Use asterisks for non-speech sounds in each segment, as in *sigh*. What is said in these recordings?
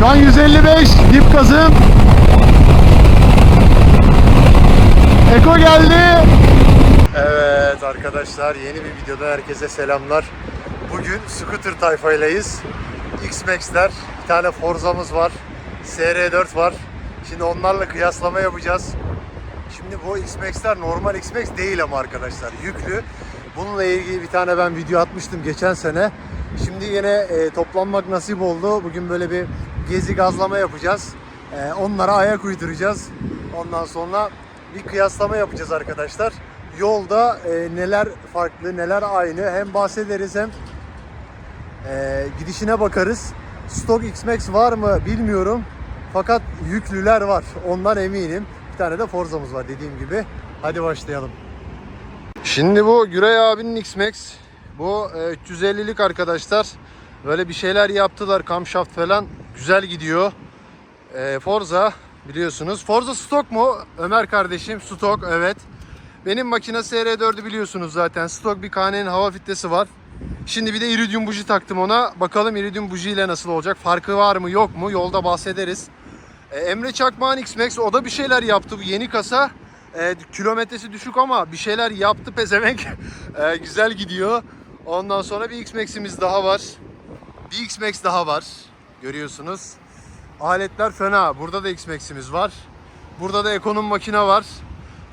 Şu an 155 dip gazım. Eko geldi. Evet arkadaşlar yeni bir videoda herkese selamlar. Bugün scooter tayfaylayız. X-Max'ler, bir tane Forza'mız var. SR4 var. Şimdi onlarla kıyaslama yapacağız. Şimdi bu X-Max'ler normal X-Max değil ama arkadaşlar yüklü. Bununla ilgili bir tane ben video atmıştım geçen sene. Şimdi yine e, toplanmak nasip oldu. Bugün böyle bir gezi gazlama yapacağız. E, onlara ayak uyduracağız. Ondan sonra bir kıyaslama yapacağız arkadaşlar. Yolda e, neler farklı, neler aynı hem bahsederiz hem e, gidişine bakarız. Stock X-Max var mı bilmiyorum. Fakat yüklüler var. Ondan eminim. Bir tane de Forza'mız var dediğim gibi. Hadi başlayalım. Şimdi bu Güray abinin X-Max. Bu e, 350'lik arkadaşlar. Böyle bir şeyler yaptılar. Camshaft falan. Güzel gidiyor. E, Forza biliyorsunuz. Forza stok mu? Ömer kardeşim stok evet. Benim makine SR4'ü biliyorsunuz zaten. Stok bir KN'nin hava filtresi var. Şimdi bir de iridium buji taktım ona. Bakalım iridium buji ile nasıl olacak? Farkı var mı yok mu? Yolda bahsederiz. E, Emre Çakmağ'ın X-Max o da bir şeyler yaptı. Bu yeni kasa. E, kilometresi düşük ama bir şeyler yaptı pezevenk. *laughs* E, güzel gidiyor. Ondan sonra bir X-Max'imiz daha var. Bir X-Max daha var. Görüyorsunuz. Aletler fena. Burada da X-Max'imiz var. Burada da Eko'nun makine var.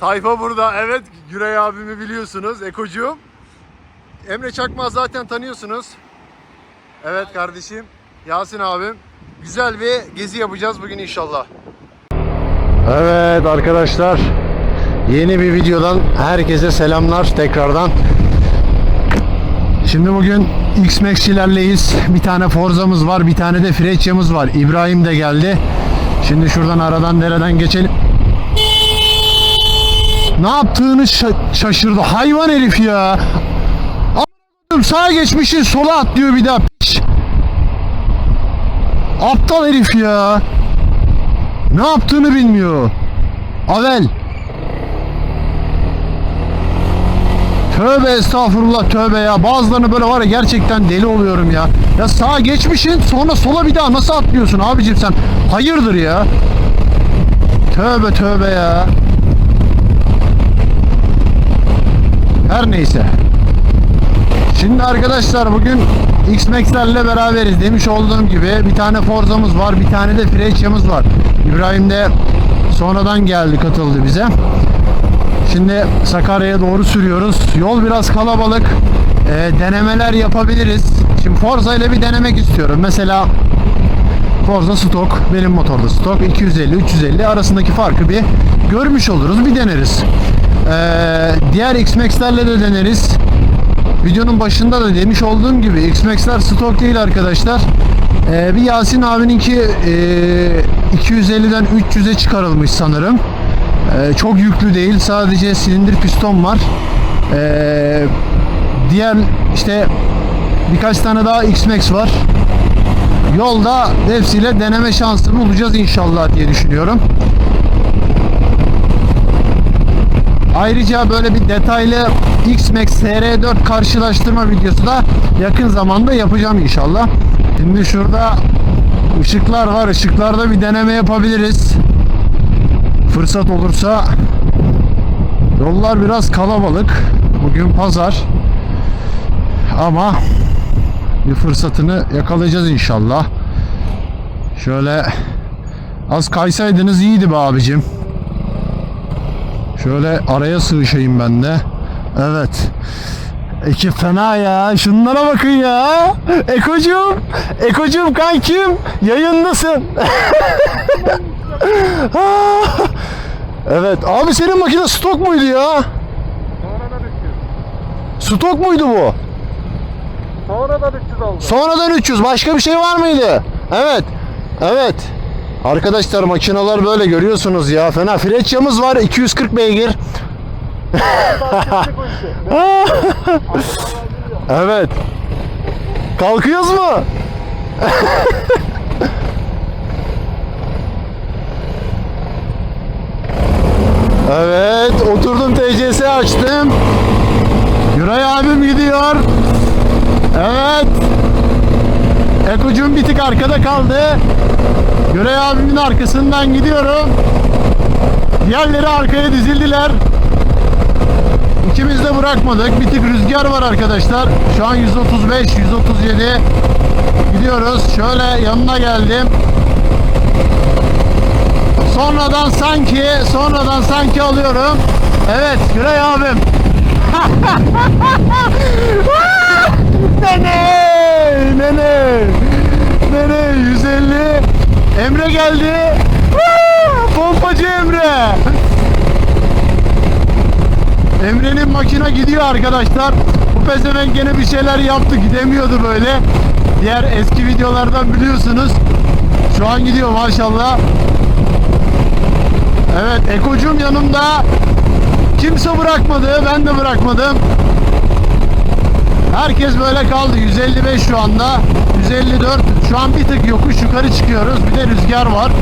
Tayfa burada. Evet Güray abimi biliyorsunuz. Ekocuğum. Emre Çakmaz zaten tanıyorsunuz. Evet kardeşim. Yasin abim. Güzel bir gezi yapacağız bugün inşallah. Evet arkadaşlar. Yeni bir videodan herkese selamlar tekrardan. Şimdi bugün X-Max'çilerleyiz. Bir tane Forza'mız var, bir tane de Freccia'mız var. İbrahim de geldi. Şimdi şuradan aradan dereden geçelim. Ne yaptığını şa- şaşırdı. Hayvan herif ya. Amına sağa geçmişin sola atlıyor bir daha. Piç. Aptal herif ya. Ne yaptığını bilmiyor. Avel. Tövbe estağfurullah tövbe ya. Bazılarını böyle var ya gerçekten deli oluyorum ya. Ya sağa geçmişin sonra sola bir daha nasıl atlıyorsun abicim sen? Hayırdır ya? Tövbe tövbe ya. Her neyse. Şimdi arkadaşlar bugün X-Max'lerle beraberiz. Demiş olduğum gibi bir tane Forza'mız var, bir tane de Freccia'mız var. İbrahim de sonradan geldi, katıldı bize. Şimdi Sakarya'ya doğru sürüyoruz. Yol biraz kalabalık. Ee, denemeler yapabiliriz. Şimdi Forza ile bir denemek istiyorum. Mesela Forza stok, benim motorda stok 250-350 arasındaki farkı bir görmüş oluruz, bir deneriz. Ee, diğer X-Max'lerle de deneriz. Videonun başında da demiş olduğum gibi X-Max'ler stok değil arkadaşlar. Ee, bir Yasin abininki e, 250'den 300'e çıkarılmış sanırım. Ee, çok yüklü değil. Sadece silindir piston var. Ee, diğer işte birkaç tane daha X-Max var. Yolda hepsiyle deneme şansını bulacağız inşallah diye düşünüyorum. Ayrıca böyle bir detaylı X-Max SR4 karşılaştırma videosu da yakın zamanda yapacağım inşallah. Şimdi şurada ışıklar var. Işıklarda bir deneme yapabiliriz. Fırsat olursa yollar biraz kalabalık. Bugün pazar. Ama bir fırsatını yakalayacağız inşallah. Şöyle az kaysaydınız iyiydi be abicim. Şöyle araya sığışayım ben de. Evet. Ekip fena ya. Şunlara bakın ya. Ekocuğum. Ekocuğum kankim. Yayındasın. *laughs* evet. Abi senin makine stok muydu ya? Stok muydu bu? Sonradan 300 oldu. Sonradan 300. Başka bir şey var mıydı? Evet. Evet. Arkadaşlar makineler böyle görüyorsunuz ya. Fena. Freccia'mız var 240 beygir. *laughs* *laughs* evet. Kalkıyoruz mu? *laughs* evet, oturdum TCS açtım. Güray abim gidiyor. Evet. Ekocuğum bir tık arkada kaldı. Göray abimin arkasından gidiyorum. Diğerleri arkaya dizildiler. İkimiz de bırakmadık. Bir tık rüzgar var arkadaşlar. Şu an 135, 137 gidiyoruz. Şöyle yanına geldim. Sonradan sanki, sonradan sanki alıyorum. Evet, Güray abim. *laughs* nene, nene, nene 150. Emre geldi. Pompacı Emre. Emre'nin makine gidiyor arkadaşlar. Bu pezevenk gene bir şeyler yaptı. Gidemiyordu böyle. Diğer eski videolardan biliyorsunuz. Şu an gidiyor maşallah. Evet Ekocum yanımda. Kimse bırakmadı. Ben de bırakmadım. Herkes böyle kaldı. 155 şu anda. 154. Şu an bir tık yokuş yukarı çıkıyoruz. Bir de rüzgar var.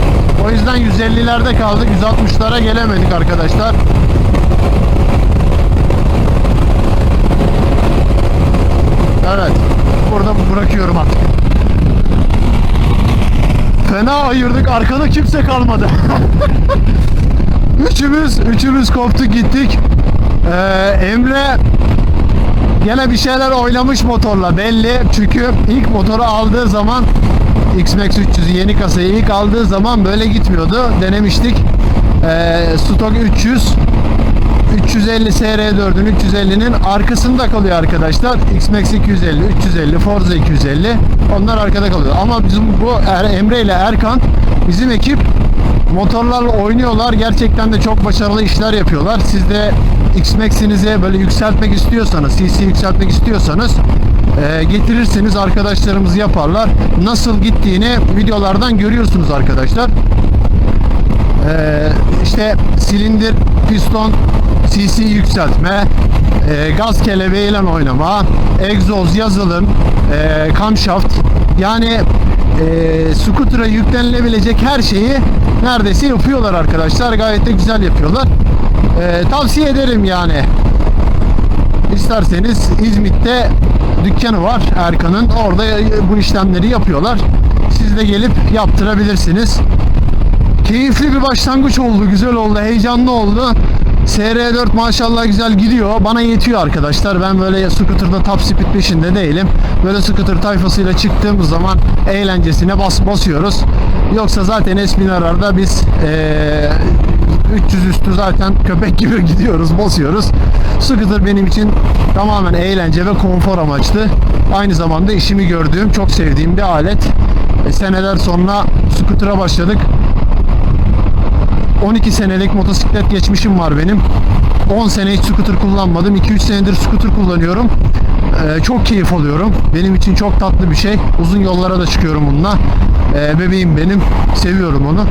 O yüzden 150'lerde kaldık. 160'lara gelemedik arkadaşlar. Evet. Burada bırakıyorum artık. Fena ayırdık. Arkada kimse kalmadı. *laughs* üçümüz, üçümüz koptuk gittik. Ee, Emre gene bir şeyler oynamış motorla belli. Çünkü ilk motoru aldığı zaman X-Max 300'ü yeni kasayı ilk aldığı zaman böyle gitmiyordu. Denemiştik. Ee, Stock 300 350 SR4'ün 350'nin arkasında kalıyor arkadaşlar. X-Max 250, 350, Forza 250 onlar arkada kalıyor. Ama bizim bu Er- Emre ile Erkan bizim ekip motorlarla oynuyorlar. Gerçekten de çok başarılı işler yapıyorlar. Siz de X-Max'inizi böyle yükseltmek istiyorsanız, CC yükseltmek istiyorsanız e, getirirsiniz arkadaşlarımız yaparlar. Nasıl gittiğini videolardan görüyorsunuz arkadaşlar. Ee, işte silindir, piston, CC yükseltme, e, gaz kelebeğiyle oynama, egzoz, yazılım, e, camshaft yani e, scooter'a yüklenilebilecek her şeyi neredeyse yapıyorlar arkadaşlar. Gayet de güzel yapıyorlar. E, tavsiye ederim yani. İsterseniz İzmit'te dükkanı var Erkan'ın. Orada bu işlemleri yapıyorlar. Siz de gelip yaptırabilirsiniz. Keyifli bir başlangıç oldu, güzel oldu, heyecanlı oldu. SR4 maşallah güzel gidiyor. Bana yetiyor arkadaşlar. Ben böyle scooter'da top speed peşinde değilim. Böyle scooter tayfasıyla çıktığımız zaman eğlencesine bas basıyoruz. Yoksa zaten Esminarar'da biz eee 300 üstü zaten köpek gibi *laughs* gidiyoruz, basıyoruz. Scooter benim için tamamen eğlence ve konfor amaçlı. Aynı zamanda işimi gördüğüm, çok sevdiğim bir alet. E, seneler sonra scooter'a başladık. 12 senelik motosiklet geçmişim var benim. 10 sene hiç scooter kullanmadım. 2-3 senedir scooter kullanıyorum. Ee, çok keyif alıyorum. Benim için çok tatlı bir şey. Uzun yollara da çıkıyorum bununla. Ee, bebeğim benim. Seviyorum onu.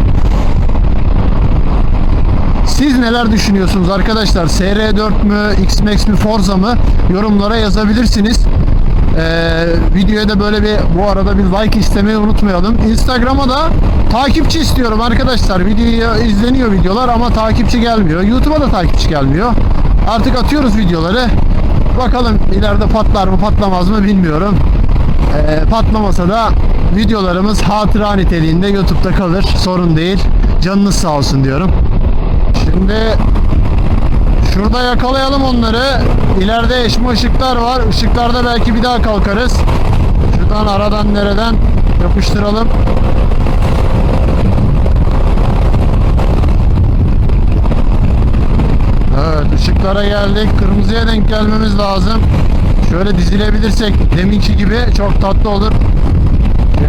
Siz neler düşünüyorsunuz arkadaşlar? SR4 mü, X-Max mi, Forza mı? Yorumlara yazabilirsiniz. Ee, videoya da böyle bir bu arada bir like istemeyi unutmayalım. Instagram'a da takipçi istiyorum arkadaşlar. Videoya izleniyor videolar ama takipçi gelmiyor. YouTube'a da takipçi gelmiyor. Artık atıyoruz videoları. Bakalım ileride patlar mı patlamaz mı bilmiyorum. Ee, patlamasa da videolarımız hatıra niteliğinde YouTube'da kalır. Sorun değil. Canınız sağ olsun diyorum. Şimdi Şurada yakalayalım onları. İleride eşme ışıklar var. Işıklarda belki bir daha kalkarız. Şuradan aradan nereden yapıştıralım. Evet ışıklara geldik. Kırmızıya denk gelmemiz lazım. Şöyle dizilebilirsek deminki gibi çok tatlı olur.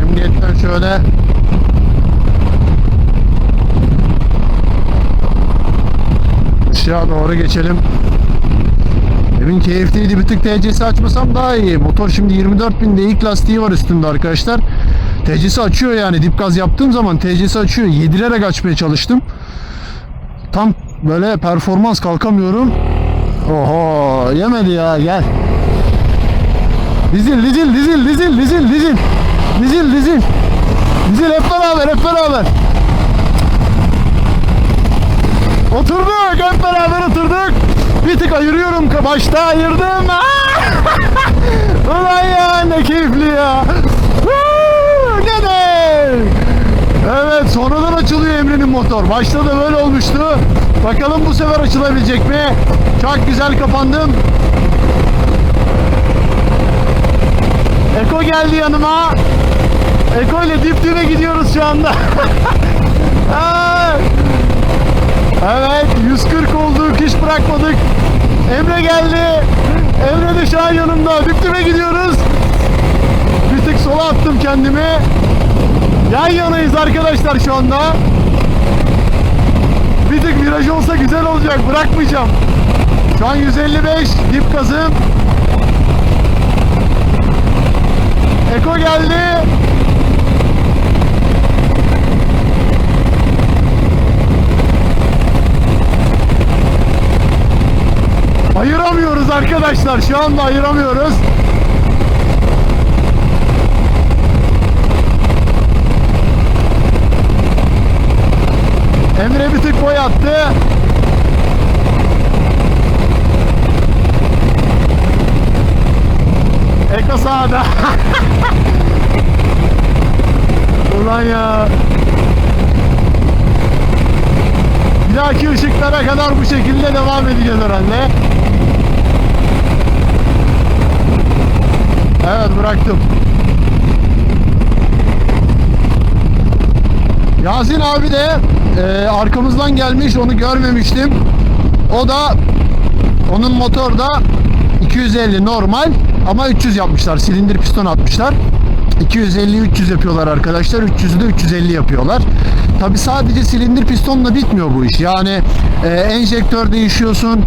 Emniyetten şöyle Işığa doğru geçelim. Demin keyifliydi. Bir tık TC'si açmasam daha iyi. Motor şimdi 24 binde ilk lastiği var üstünde arkadaşlar. TC'si açıyor yani. Dip gaz yaptığım zaman TC'si açıyor. Yedirerek açmaya çalıştım. Tam böyle performans kalkamıyorum. Oho yemedi ya gel. Dizil dizil dizil dizil dizil dizil. Dizil dizil. Dizil hep beraber hep beraber. Oturduk hep beraber oturduk. Bir tık ayırıyorum başta ayırdım. *laughs* Ulan ya ne keyifli ya. Neler? Evet sonradan açılıyor Emre'nin motor. Başta da böyle olmuştu. Bakalım bu sefer açılabilecek mi? Çok güzel kapandım. Eko geldi yanıma. Eko ile dip dibe gidiyoruz şu anda. *laughs* Aa! Evet 140 oldu hiç bırakmadık. Emre geldi. Emre de şu an yanımda. Dibe gidiyoruz. Bir tık sola attım kendimi. Yan yanayız arkadaşlar şu anda. Bir tık viraj olsa güzel olacak. Bırakmayacağım. Şu an 155 dip gazım. Eko geldi. Ayıramıyoruz arkadaşlar. Şu anda ayıramıyoruz. Emre bir tık boy attı. Eko sağda. *laughs* Ulan ya. Bir dahaki ışıklara kadar bu şekilde devam edeceğiz herhalde. Evet bıraktım. Yasin abi de e, arkamızdan gelmiş onu görmemiştim. O da onun motor da 250 normal ama 300 yapmışlar. Silindir piston atmışlar. 250-300 yapıyorlar arkadaşlar. 300'ü de 350 yapıyorlar. Tabi sadece silindir pistonla bitmiyor bu iş. Yani e, enjektör değişiyorsun,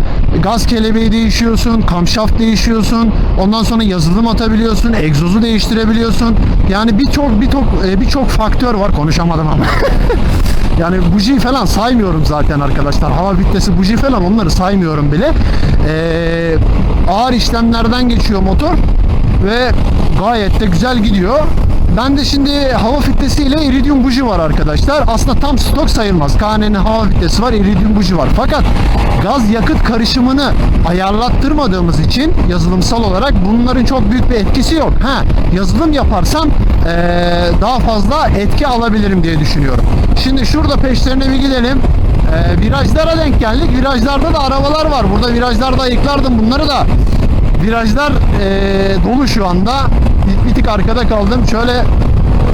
gaz kelebeği değişiyorsun, kamşaft değişiyorsun. Ondan sonra yazılım atabiliyorsun, egzozu değiştirebiliyorsun. Yani birçok birçok e, birçok faktör var. Konuşamadım ama. *laughs* Yani buji falan saymıyorum zaten arkadaşlar. Hava vitlesi buji falan onları saymıyorum bile. Ee, ağır işlemlerden geçiyor motor ve gayet de güzel gidiyor. Ben de şimdi hava filtresiyle iridium buji var arkadaşlar. Aslında tam stok sayılmaz. KN'nin hava filtresi var, iridium buji var. Fakat gaz yakıt karışımını ayarlattırmadığımız için yazılımsal olarak bunların çok büyük bir etkisi yok. Ha, yazılım yaparsam eee, daha fazla etki alabilirim diye düşünüyorum. Şimdi şurada peşlerine bir gidelim. Eee, virajlara denk geldik. Virajlarda da arabalar var. Burada virajlarda ayıklardım bunları da. Virajlar eee, dolu şu anda. Bir, bir tık arkada kaldım. Şöyle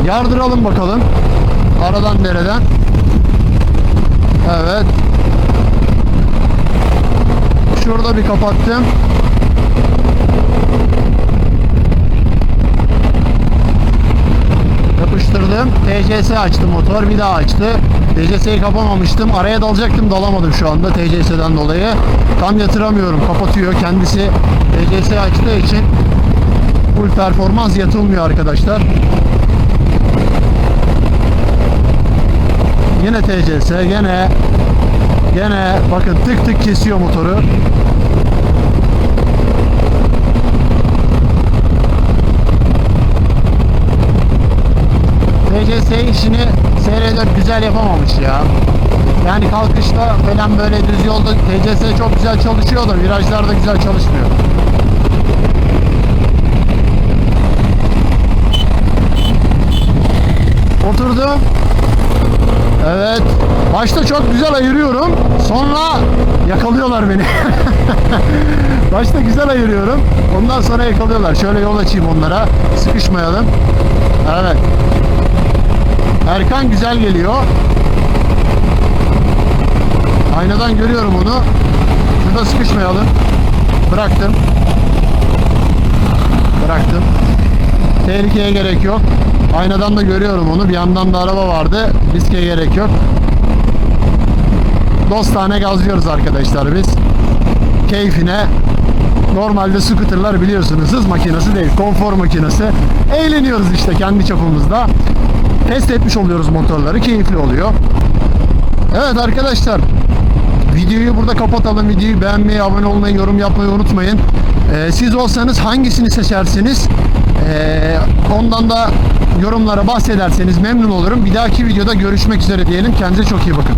yardıralım bakalım. Aradan dereden. Evet. Şurada bir kapattım. Yapıştırdım. TCS açtı motor. Bir daha açtı. TCS'yi kapamamıştım. Araya dalacaktım. Dalamadım şu anda TCS'den dolayı. Tam yatıramıyorum. Kapatıyor. Kendisi TCS açtığı için full performans yatılmıyor arkadaşlar. Yine TCS. Gene gene bakın tık tık kesiyor motoru. TCS işini SR4 güzel yapamamış ya. Yani kalkışta falan böyle düz yolda TCS çok güzel çalışıyor da virajlarda güzel çalışmıyor. Oturdum. Evet. Başta çok güzel ayırıyorum. Sonra yakalıyorlar beni. *laughs* Başta güzel ayırıyorum. Ondan sonra yakalıyorlar. Şöyle yol açayım onlara. Sıkışmayalım. Evet. Erkan güzel geliyor. Aynadan görüyorum onu. Şurada sıkışmayalım. Bıraktım. Bıraktım. Tehlikeye gerek yok. Aynadan da görüyorum onu. Bir yandan da araba vardı. Riske gerek yok. Dostane gazlıyoruz arkadaşlar biz. Keyfine. Normalde scooterlar biliyorsunuz hız makinesi değil, konfor makinesi. Eğleniyoruz işte kendi çapımızda. Test etmiş oluyoruz motorları. Keyifli oluyor. Evet arkadaşlar. Videoyu burada kapatalım. Videoyu beğenmeyi, abone olmayı, yorum yapmayı unutmayın. Ee, siz olsanız hangisini seçersiniz? Ee, ondan da yorumlara bahsederseniz memnun olurum. Bir dahaki videoda görüşmek üzere diyelim. Kendinize çok iyi bakın.